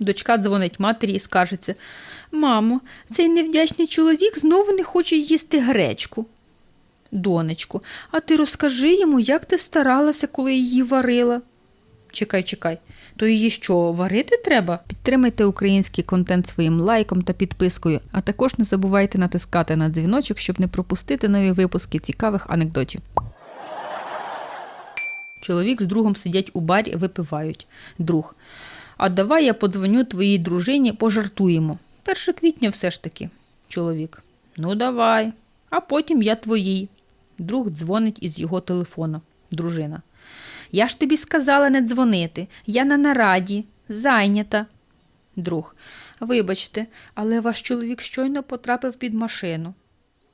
Дочка дзвонить матері і скажеться Мамо, цей невдячний чоловік знову не хоче їсти гречку. Донечку, а ти розкажи йому, як ти старалася, коли її варила. Чекай, чекай, то її що, варити треба? Підтримайте український контент своїм лайком та підпискою, а також не забувайте натискати на дзвіночок, щоб не пропустити нові випуски цікавих анекдотів. Чоловік з другом сидять у барі, випивають. Друг. А давай я подзвоню твоїй дружині, пожартуємо. 1 квітня все ж таки. Чоловік. Ну, давай. А потім я твоїй. Друг дзвонить із його телефона. Дружина. Я ж тобі сказала не дзвонити. Я на нараді, зайнята. Друг. Вибачте, але ваш чоловік щойно потрапив під машину.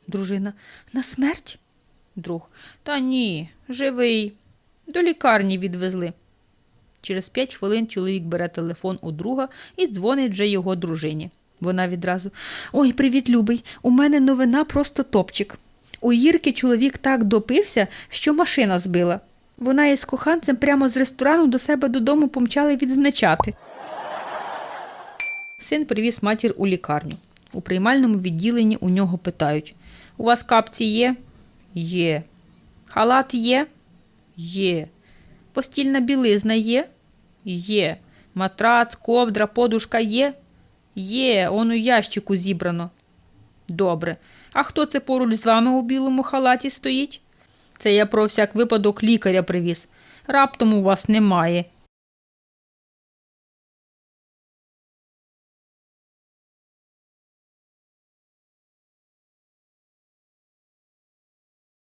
Дружина. На смерть? Друг. Та ні, живий. До лікарні відвезли. Через п'ять хвилин чоловік бере телефон у друга і дзвонить вже його дружині. Вона відразу Ой, привіт, любий. У мене новина просто топчик. У Ірки чоловік так допився, що машина збила. Вона із коханцем прямо з ресторану до себе додому помчали відзначати. Син привіз матір у лікарню. У приймальному відділенні у нього питають: У вас капці є? Є. Халат є? Є. Постільна білизна є? Є. Матрац, ковдра, подушка є? Є, он у ящику зібрано. Добре. А хто це поруч з вами у білому халаті стоїть? Це я про всяк випадок лікаря привіз. Раптом у вас немає.